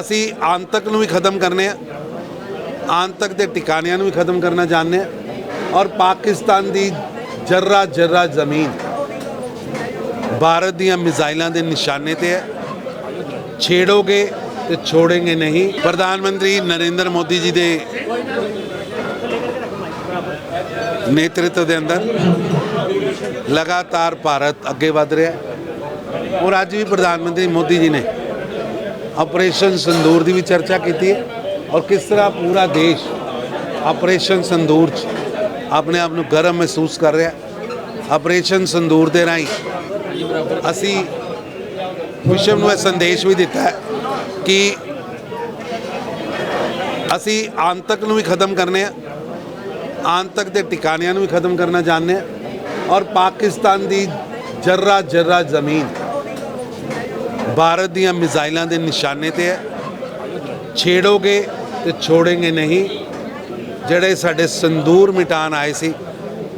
ਅਸੀਂ ਆਂਤਕ ਨੂੰ ਵੀ ਖਤਮ ਕਰਨੇ ਆ। ਆਂਤਕ ਦੇ ਟਿਕਾਣਿਆਂ ਨੂੰ ਵੀ ਖਤਮ ਕਰਨਾ ਚਾਹੁੰਦੇ ਆ। ਔਰ ਪਾਕਿਸਤਾਨ ਦੀ ਜਰਰਾ ਜਰਰਾ ਜ਼ਮੀਨ ਭਾਰਤ ਦੀਆਂ ਮਿਜ਼ਾਈਲਾਂ ਦੇ ਨਿਸ਼ਾਨੇ ਤੇ ਹੈ। ਛੇੜੋਗੇ ਤੇ ਛੋੜेंगे ਨਹੀਂ। ਪ੍ਰਧਾਨ ਮੰਤਰੀ ਨਰਿੰਦਰ ਮੋਦੀ ਜੀ ਦੇ ਨੇਤਰਤਵ ਦੇ ਅੰਦਰ ਲਗਾਤਾਰ ਭਾਰਤ ਅੱਗੇ ਵਧ ਰਿਹਾ ਹੈ। ਔਰ ਅੱਜ ਵੀ ਪ੍ਰਧਾਨ ਮੰਤਰੀ ਮੋਦੀ ਜੀ ਨੇ ਆਪਰੇਸ਼ਨ ਸੰਦੂਰ ਦੀ ਵੀ ਚਰਚਾ ਕੀਤੀ ਹੈ ਔਰ ਕਿਸ ਤਰ੍ਹਾਂ ਪੂਰਾ ਦੇਸ਼ ਆਪਰੇਸ਼ਨ ਸੰਦੂਰ 'ਚ ਆਪਣੇ ਆਪ ਨੂੰ ਗਰਮ ਮਹਿਸੂਸ ਕਰ ਰਿਹਾ ਆਪਰੇਸ਼ਨ ਸੰਦੂਰ ਦੇ ਰਾਹੀਂ ਅਸੀਂ ਵਿਸ਼ਵ ਨੂੰ ਇਹ ਸੰਦੇਸ਼ ਵੀ ਦਿੱਤਾ ਹੈ ਕਿ ਅਸੀਂ ਆਂਤਕ ਨੂੰ ਵੀ ਖਤਮ ਕਰਨੇ ਆ, ਆਂਤਕ ਦੇ ਟਿਕਾਣਿਆਂ ਨੂੰ ਵੀ ਖਤਮ ਕਰਨਾ ਚਾਹੁੰਦੇ ਆ ਔਰ ਪਾਕਿਸਤਾਨ ਦੀ ਜਰਰਾ ਜਰਰਾ ਜ਼ਮੀਨ ਭਾਰਤ ਦੀਆਂ ਮਿਜ਼ਾਈਲਾਂ ਦੇ ਨਿਸ਼ਾਨੇ ਤੇ ਹੈ। ਛੇੜੋਗੇ ਤੇ ਛੋੜेंगे ਨਹੀਂ। ਜਿਹੜੇ ਸਾਡੇ ਸੰਦੂਰ ਮਿਟਾਨ ਆਏ ਸੀ,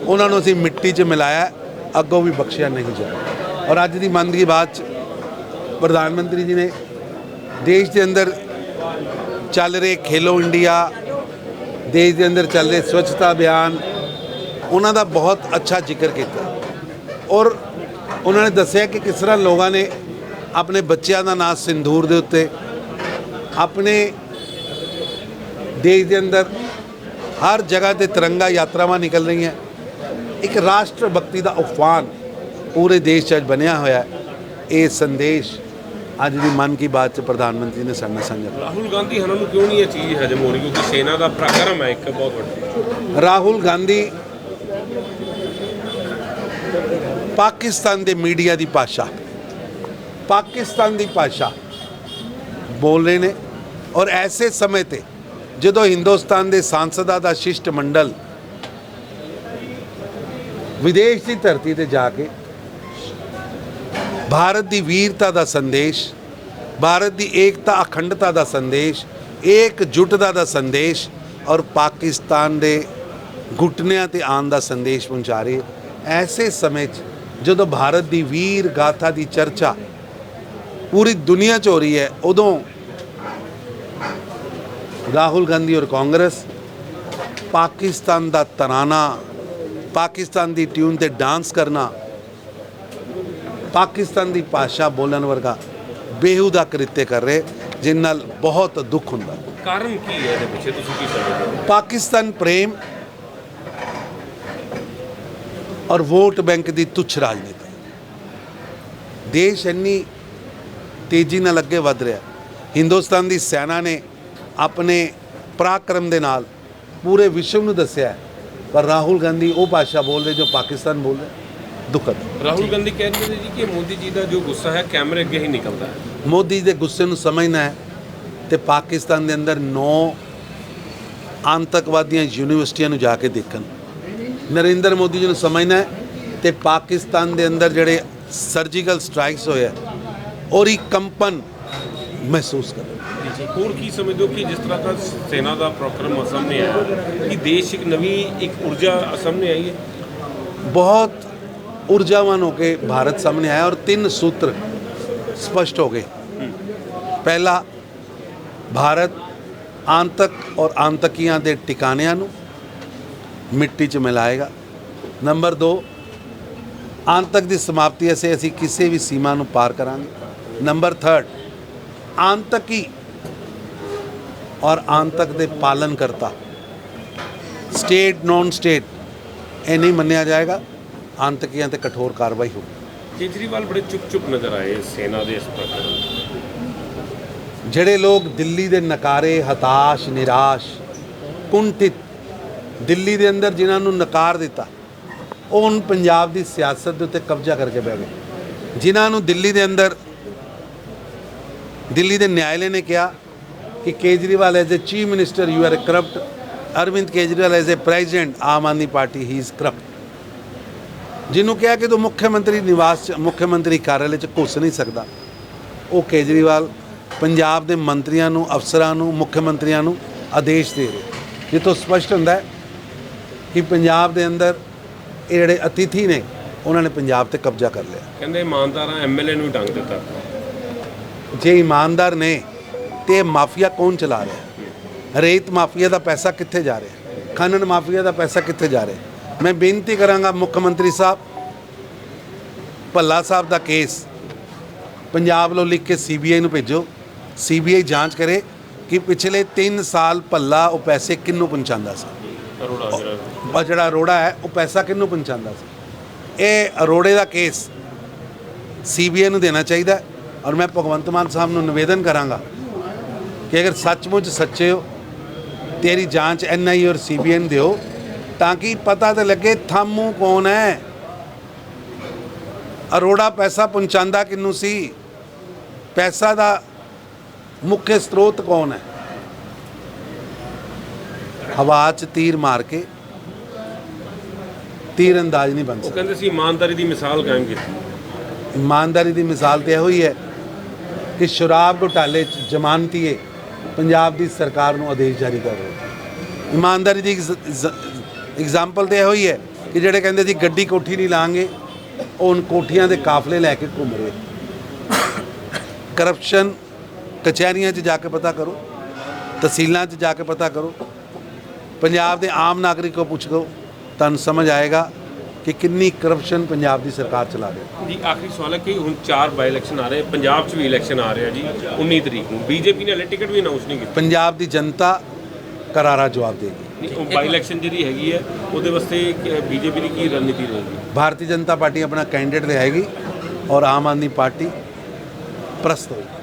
ਉਹਨਾਂ ਨੂੰ ਅਸੀਂ ਮਿੱਟੀ 'ਚ ਮਿਲਾਇਆ, ਅੱਗੋਂ ਵੀ ਬਖਸ਼ਿਆ ਨਹੀਂ ਜਾਏਗਾ ਔਰ ਅੱਜ ਦੀ ਮਨ ਦੀ ਬਾਤ 'ਚ ਪ੍ਰਧਾਨ ਮੰਤਰੀ ਜੀ ਨੇ ਦੇਸ਼ ਦੇ ਅੰਦਰ ਚੱਲ ਰਹੇ ਖੇਲੋ ਇੰਡੀਆ, ਦੇਸ਼ ਦੇ ਅੰਦਰ ਚੱਲ ਰਹੇ ਸਵੱਛਤਾ ਅਭਿਆਨ, ਉਹਨਾਂ ਦਾ ਬਹੁਤ ਅੱਛਾ ਜ਼ਿਕਰ ਕੀਤਾ। ਔਰ ਉਹਨਾਂ ਨੇ ਦੱਸਿਆ ਕਿ ਕਿਸ ਤਰ੍ਹਾਂ ਲੋਕਾਂ ਨੇ ਆਪਣੇ ਬੱਚਿਆਂ ਦਾ ਨਾਂ ਸਿੰਦੂਰ ਦੇ ਉੱਤੇ ਆਪਣੇ ਦੇਸ਼ ਦੇ ਅੰਦਰ ਹਰ ਜਗ੍ਹਾ ਤੇ ਤਿਰੰਗਾ ਯਾਤਰਾਵਾਂ ਨਿਕਲ ਰਹੀਆਂ। ਇੱਕ ਰਾਸ਼ਟਰ ਭਗਤੀ ਦਾ ਉਫਾਨ ਪੂਰੇ ਦੇਸ਼ 'ਚ ਬਣਿਆ ਹੋਇਆ ਹੈ। ਇਹ ਸੰਦੇਸ਼ ਅੱਜ ਦੀ ਮਨ ਕੀ ਬਾਤ 'ਚ ਪ੍ਰਧਾਨ ਮੰਤਰੀ ਨੇ ਸਾਡੇ ਨਾਲ ਸਾਂਝਾ ਰਾਹੁਲ ਗਾਂਧੀ ਹਨਾਂ ਨੂੰ ਕਿਉਂ ਨਹੀਂ ਇਹ ਚੀਜ਼ ਹਜਮ ਹੋ ਰਹੀ? ਕਿਉਂਕਿ ਸੈਨਾ ਦਾ ਪ੍ਰਕਰਮ ਹੈ ਇੱਕ ਬਹੁਤ ਵੱਡਾ। ਰਾਹੁਲ ਗਾਂਧੀ ਪਾਕਿਸਤਾਨ ਦੇ ਮੀਡੀਆ ਦੀ ਭਾਸ਼ਾ। ਪਾਕਿਸਤਾਨ ਦੀ ਭਾਸ਼ਾ ਬੋਲ ਰਹੇ ਨੇ ਔਰ ਐਸੇ ਸਮੇਂ ਤੇ ਜਦੋਂ ਹਿੰਦੁਸਤਾਨ ਦੇ ਸਾਂਸਦਾਂ ਦਾ ਸ਼ਿਸ਼ਟ ਮੰਡਲ ਵਿਦੇਸ਼ ਦੀ ਧਰਤੀ ਤੇ ਜਾ ਕੇ ਭਾਰਤ ਦੀ ਵੀਰਤਾ ਦਾ ਸੰਦੇਸ਼, ਭਾਰਤ ਦੀ ਏਕਤਾ ਅਖੰਡਤਾ ਦਾ ਸੰਦੇਸ਼, ਏਕਜੁੱਟਤਾ ਦਾ ਸੰਦੇਸ਼ ਔਰ ਪਾਕਿਸਤਾਨ ਦੇ ਘੁਟਨਿਆਂ ਤੇ ਆਉਣ ਦਾ ਸੰਦੇਸ਼ ਪਹੁੰਚਾ ਰਹੇ। ਐਸੇ ਸਮੇਂ 'ਚ ਜਦੋਂ ਭਾਰਤ ਦੀ ਵੀਰ ਗਾਥਾ ਦੀ ਚਰਚਾ ਪੂਰੀ ਦੁਨੀਆ 'ਚ ਹੋ ਰਹੀ ਹੈ ਉਦੋਂ ਰਾਹੁਲ ਗਾਂਧੀ ਔਰ ਕਾਂਗਰਸ ਪਾਕਿਸਤਾਨ ਦਾ ਤਰਾਨਾ ਪਾਕਿਸਤਾਨ ਦੀ ਟਿਊਨ ਤੇ ਡਾਂਸ ਕਰਨਾ ਪਾਕਿਸਤਾਨ ਦੀ ਭਾਸ਼ਾ ਬੋਲਣ ਵਰਗਾ ਬੇਹੂਦਾ ਕ੍ਰਿਤਿ ਕਰ ਰਹੇ ਜਿਨ ਨਾਲ ਬਹੁਤ ਦੁੱਖ ਹੁੰਦਾ। ਕਾਰਨ ਕੀ ਹੈ ਇਹਦੇ ਪਿੱਛੇ? ਤੁਸੀਂ ਕੀ ਸਮਝਦੇ ਹੋ? ਪਾਕਿਸਤਾਨ ਪ੍ਰੇਮ ਔਰ ਵੋਟ ਬੈਂਕ ਦੀ ਤੁੱਛ ਰਾਜਨੀਤੀ। ਦੇਸ਼ ਇੰਨੀ ਤੇਜ਼ੀ ਨਾਲ ਅੱਗੇ ਵਧ ਰਿਹਾ ਹਿੰਦੁਸਤਾਨ ਦੀ ਸੈਨਾ ਨੇ ਆਪਣੇ ਪਰਾਕਰਮ ਦੇ ਨਾਲ ਪੂਰੇ ਵਿਸ਼ਵ ਨੂੰ ਦੱਸਿਆ ਹੈ। ਪਰ ਰਾਹੁਲ ਗਾਂਧੀ ਉਹ ਭਾਸ਼ਾ ਬੋਲ ਰਹੇ ਜੋ ਪਾਕਿਸਤਾਨ ਬੋਲ ਰਿਹਾ ਦੁਖਦ ਹੈ। ਰਾਹੁਲ ਗਾਂਧੀ ਕਹਿੰਦੇ ਨੇ ਜੀ ਕਿ ਮੋਦੀ ਜੀ ਦਾ ਜੋ ਗੁੱਸਾ ਹੈ ਕੈਮਰੇ ਅੱਗੇ ਹੀ ਨਿਕਲਦਾ ਹੈ ਮੋਦੀ ਦੇ ਗੁੱਸੇ ਨੂੰ ਸਮਝਣਾ ਹੈ ਤੇ ਪਾਕਿਸਤਾਨ ਦੇ ਅੰਦਰ ਨੌ ਆਤੰਕਵਾਦੀਆਂ ਯੂਨੀਵਰਸਿਟੀਆਂ ਨੂੰ ਜਾ ਕੇ ਦੇਖਣ ਨਰਿੰਦਰ ਮੋਦੀ ਜੀ ਨੂੰ ਸਮਝਣਾ ਹੈ ਤੇ ਪਾਕਿਸਤਾਨ ਦੇ ਅੰਦਰ ਜਿਹੜੇ ਸਰਜੀਕਲ ਸਟ੍ਰਾਈਕਸ ਹੋਏ ਆ ਔਰ ਇੱਕ ਕੰਪਨ ਮਹਿਸੂਸ ਕਰਨ ਹੋਰ ਕੀ ਸਮਝਦੇ ਹੋ ਕਿ ਜਿਸ ਤਰ੍ਹਾਂ ਦਾ ਸੈਨਾ ਦਾ ਪ੍ਰੋਗਰਾਮ ਸਾਹਮਣੇ ਆਇਆ ਕਿ ਦੇਸ਼ ਇੱਕ ਨਵੀਂ ਇੱਕ ਊਰਜਾ ਸਾਹਮਣੇ ਆਈ ਹੈ? ਬਹੁਤ ਊਰਜਾਵਾਨ ਹੋ ਕੇ ਭਾਰਤ ਸਾਹਮਣੇ ਆਇਆ ਔਰ ਤਿੰਨ ਸੂਤਰ ਸਪਸ਼ਟ ਹੋ ਗਏ। ਪਹਿਲਾ ਭਾਰਤ ਆਂਤਕ ਔਰ ਆਂਤਕੀਆਂ ਦੇ ਟਿਕਾਣਿਆਂ ਨੂੰ ਮਿੱਟੀ 'ਚ ਮਿਲਾਏਗਾ। ਨੰਬਰ 2 ਆਂਤਕ ਦੀ ਸਮਾਪਤੀ ਅਸੀਂ ਅਸੀਂ ਕਿਸੇ ਵੀ ਸੀਮਾ ਨੂੰ ਪਾਰ ਕਰਾਂਗੇ। ਨੰਬਰ 3 ਆਂਤਕੀ ਔਰ ਆਂਤਕ ਦੇ ਪਾਲਨ ਕਰਤਾ ਸਟੇਟ ਨੌਨ ਸਟੇਟ ਇਹ ਨਹੀਂ ਮੰਨਿਆ ਜਾਏਗਾ ਆਤੰਕੀਆਂ ਤੇ ਕਠੋਰ ਕਾਰਵਾਈ ਹੋਊਗੀ ਕੇਜਰੀਵਾਲ ਬੜੇ ਚੁੱਪ ਚੁੱਪ ਨਜ਼ਰ ਆਏ ਸੈਨਾ ਦੇ ਇਸ ਪ੍ਰਕਰਮ ਜਿਹੜੇ ਲੋਕ ਦਿੱਲੀ ਦੇ ਨਕਾਰੇ ਹਤਾਸ਼ ਨਿਰਾਸ਼ ਕੁੰਠਿਤ ਦਿੱਲੀ ਦੇ ਅੰਦਰ ਜਿਨ੍ਹਾਂ ਨੂੰ ਨਕਾਰ ਦਿੱਤਾ ਉਹ ਹੁਣ ਪੰਜਾਬ ਦੀ ਸਿਆਸਤ ਦੇ ਉੱਤੇ ਕਬਜ਼ਾ ਕਰਕੇ ਬਹਿ ਗਏ ਜਿਨ੍ਹਾਂ ਨੂੰ ਦਿੱਲੀ ਦੇ ਅੰਦਰ ਦਿੱਲੀ ਦੇ ਨਿਆਇਲੇ ਨੇ ਕਿਹਾ ਕਿ Kejriwal as a chief minister you are corrupt Arvind Kejriwal as a president Aam Aadmi party he is corrupt ਜਿਹਨੂੰ ਕਿਹਾ ਕਿ ਤੂੰ ਮੁੱਖ ਮੰਤਰੀ ਨਿਵਾਸ ਚ, ਮੁੱਖ ਮੰਤਰੀ ਕਾਰਜਾਲੇ ਚ ਘੁਸ ਨਹੀਂ ਸਕਦਾ। ਉਹ ਕੇਜਰੀਵਾਲ ਪੰਜਾਬ ਦੇ ਮੰਤਰੀਆਂ ਨੂੰ, ਅਫਸਰਾਂ ਨੂੰ, ਮੁੱਖ ਮੰਤਰੀਆਂ ਨੂੰ ਆਦੇਸ਼ ਦੇ ਰਹੇ। ਜਿੱਥੋਂ ਸਪਸ਼ਟ ਹੁੰਦਾ ਹੈ ਕਿ ਪੰਜਾਬ ਦੇ ਅੰਦਰ ਇਹ ਜਿਹੜੇ ਅਤਿਥੀ ਨੇ, ਉਹਨਾਂ ਨੇ ਪੰਜਾਬ ਤੇ ਕਬਜ਼ਾ ਕਰ ਲਿਆ। ਕਹਿੰਦੇ ਇਮਾਨਦਾਰਾਂ ਐਮਐਲਏ ਨੂੰ ਡੰਗ ਦਿੱਤਾ। ਜੇ ਇਮਾਨਦਾਰ ਨੇ, ਤੇ ਇਹ ਮਾਫੀਆ ਕੌਣ ਚਲਾ ਰਿਹਾ? ਰੇਤ ਮਾਫੀਆ ਦਾ ਪੈਸਾ ਕਿੱਥੇ ਜਾ ਰਿਹਾ? ਖਨਨ ਮਾਫੀਆ ਦਾ ਪੈਸਾ ਕਿੱਥੇ ਜਾ ਰਿਹਾ? ਮੈਂ ਬੇਨਤੀ ਕਰਾਂਗਾ ਮੁੱਖ ਮੰਤਰੀ ਸਾਹਿਬ, ਭੱਲਾ ਸਾਹਿਬ ਦਾ ਕੇਸ ਪੰਜਾਬ ਵੱਲੋਂ ਲਿਖ ਕੇ ਸੀਬੀਆਈ ਨੂੰ ਭੇਜੋ। ਸੀਬੀਆਈ ਜਾਂਚ ਕਰੇ ਕਿ ਪਿਛਲੇ 3 ਸਾਲ ਭੱਲਾ ਉਹ ਪੈਸੇ ਕਿਹਨੂੰ ਪਹੁੰਚਾਉਂਦਾ ਸੀ? ਅਰੋੜਾ ਜਿਹੜਾ ਅਰੋੜਾ ਹੈ, ਉਹ ਪੈਸਾ ਕਿਹਨੂੰ ਪਹੁੰਚਾਉਂਦਾ ਸੀ? ਇਹ ਅਰੋੜੇ ਦਾ ਕੇਸ ਸੀਬੀਆਈ ਨੂੰ ਦੇਣਾ ਚਾਹੀਦਾ ਔਰ ਮੈਂ ਭਗਵੰਤ ਮਾਨ ਸਾਹਿਬ ਨੂੰ ਨਿਵੇਦਨ ਕਰਾਂਗਾ ਕਿ ਅਗਰ ਸੱਚਮੁੱਚ ਸੱਚੇ ਹੋ ਤੇਰੀ ਜਾਂਚ ਐਨਆਈ ਔਰ ਸੀਬੀਆਈ ਨੂੰ ਦਿਓ ਤਾਂ ਕਿ ਪਤਾ ਤੇ ਲੱਗੇ ਥਾਮੂ ਕੌਣ ਹੈ? ਅਰੋੜਾ ਪੈਸਾ ਪਹੁੰਚਾਉਂਦਾ ਕਿਹਨੂੰ ਸੀ? ਪੈਸਾ ਦਾ ਮੁੱਖ ਸਰੋਤ ਕੌਣ ਹੈ? ਹਵਾ 'ਚ ਤੀਰ ਮਾਰ ਕੇ ਤੀਰ ਅੰਦਾਜ਼ ਨਹੀਂ ਬਣ ਉਹ ਸਕਦਾ। ਕਹਿੰਦੇ ਸੀ ਇਮਾਨਦਾਰੀ ਦੀ ਮਿਸਾਲ ਕਾਇਮ ਕੀਤੀ। ਇਮਾਨਦਾਰੀ ਦੀ ਮਿਸਾਲ ਤੇ ਇਹੋ ਹੀ ਹੈ ਕਿ ਸ਼ਰਾਬ ਘੁਟਾਲੇ 'ਚ ਜ਼ਮਾਨਤੀਏ ਪੰਜਾਬ ਦੀ ਸਰਕਾਰ ਨੂੰ ਆਦੇਸ਼ ਜਾਰੀ ਕਰ ਰਹੇ ਇਮਾਨਦਾਰੀ ਦੀ ਐਗਜ਼ਾਮਪਲ ਤੇ ਇਹੋ ਹੀ ਹੈ ਕਿ ਜਿਹੜੇ ਕਹਿੰਦੇ ਸੀ ਗੱਡੀ ਕੋਠੀ ਨਹੀਂ ਲਾਂਗੇ, ਉਹ ਹੁਣ ਕੋਠੀਆਂ ਦੇ ਕਾਫਲੇ ਲੈ ਕੇ ਘੁੰਮ ਰਹੇ ਕਰਪਸ਼ਨ ਕਚਹਿਰੀਆਂ 'ਚ ਜਾ ਕੇ ਪਤਾ ਕਰੋ, ਤਹਿਸੀਲਾਂ 'ਚ ਜਾ ਕੇ ਪਤਾ ਕਰੋ। ਪੰਜਾਬ ਦੇ ਆਮ ਨਾਗਰਿਕ ਕੋ ਪੁੱਛ ਤੁਹਾਨੂੰ ਸਮਝ ਆਏਗਾ ਕਿ ਕਿੰਨੀ ਕਰਪਸ਼ਨ ਪੰਜਾਬ ਦੀ ਸਰਕਾਰ ਚਲਾ ਰਹੀ ਹੈ। ਜੀ ਆਖਰੀ ਸਵਾਲ ਹੈ ਕਿ ਹੁਣ ਚਾਰ ਬਾਈ ਇਲੈਕਸ਼ਨ ਆ ਰਹੇ ਪੰਜਾਬ 'ਚ ਵੀ ਇਲੈਕਸ਼ਨ ਆ ਰਿਹਾ ਜੀ 19 ਤਰੀਕ ਨੂੰ। ਬੀਜੇਪੀ ਨੇ ਹਲੇ ਟਿਕਟ ਵੀ ਅਨਾਉਂਸ ਨਹੀਂ ਕੀਤੀ। ਪੰਜਾਬ ਦੀ ਜਨਤਾ ਕਰਾਰਾ ਜਵਾਬ ਦੇਗੀ। ਬਾਈ ਇਲੈਕਸ਼ਨ ਜਿਹੜੀ ਹੈਗੀ ਹੈ ਉਹਦੇ ਵਾਸਤੇ ਬੀਜੇਪੀ ਦੀ ਕੀ ਰਣਨੀਤੀ ਰਹੇਗੀ? ਭਾਰਤੀ ਜਨਤਾ ਪਾਰਟੀ ਆਪਣਾ ਕੈਂਡੀਡੇਟ ਲਿਆਏਗੀ ਔਰ ਆਮ ਆਦਮੀ ਪਾਰਟੀ ਪ੍ਰਸਤ ਹੋਏਗੀ